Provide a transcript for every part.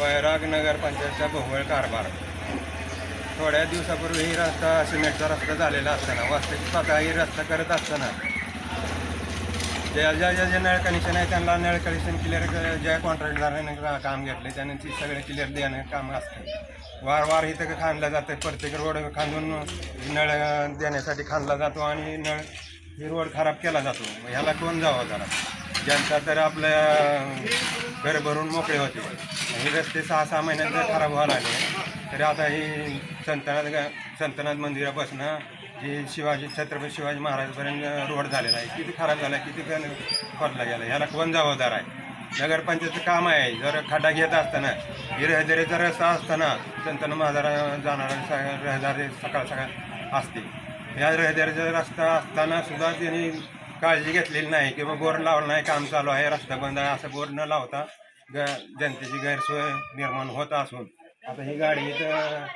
वैराग नगरपंचायतचा भोवळ कारभार. थोड्या दिवसापूर्वी ही रस्ता सिमेंटचा रस्ता झालेला असताना वास्तविक स्वतः ही रस्ता करत असताना. ज्या ज्या ज्या ज्या नळ कनेक्शन आहे त्यांना नळ कनेक्शन क्लिअर ज्या कॉन्ट्रॅक्टदाराने काम घेतले त्याने ती सगळे क्लिअर देणं काम असतं. वारंवार इथं का खांदलं जातं प्रत्येक रोड खांदून नळ देण्यासाठी खांदला जातो आणि नळ ही रोड खराब केला जातो. ह्याला कोण जावं जरा? जनता तर आपलं घर भरून मोकळे होते. हे रस्ते सहा सहा महिन्यात जर खराब व्हायला लागले तरी आता ही संतनाथ संतनाथ मंदिरापासून जी शिवाजी छत्रपती शिवाजी महाराजपर्यंत रोड झालेला आहे किती खराब झाला आहे किती पडला गेला ह्याला कोण जबाबदार आहे? नगरपंचायतचं काम आहे. जर खड्डा घेत असताना ही रहदारीचा रस्ता असताना संतन महाजारा जाणारा स- रहदारी सकाळ सकाळ असते. या रहदारीचा रस्ता असताना सुद्धा त्यांनी काळजी घेतलेली नाही किंवा बोर लावला नाही काम चालू आहे रस्ता बंद आहे असं बोर न लावता ग जनतेची गैरसोय निर्माण होत असून. आता ही गाडी इथं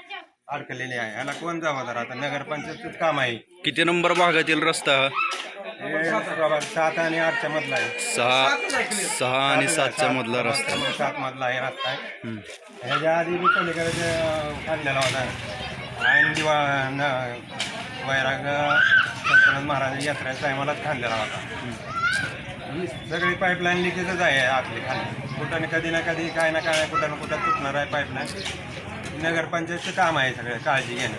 अडकलेली आहे. ह्याला कोण जबाबदार? आता नगरपंचायतच काम आहे. किती नंबर भागातील रस्ता? हा? हे बाबा सात आणि आठच्या मधला आहे. सहा सहा आणि सातच्या मधला रस्ता. सात- मधला आहे रस्ता आहे. हम्म. ह्याच्या आधी मी पलीकडे काढलेला होता ऐन दिवा न वैराग गजानन महाराज यात्रा टायमालाच खांद्याला होता सगळी पाईपलाईन लिकेजच आहे आपली खाली. कुठं ना कधी ना कधी काय ना काय कुठं ना कुठं तुटणार आहे पाईपलाईन नगरपंचायतचं काम आहे सगळं काळजी घेणं.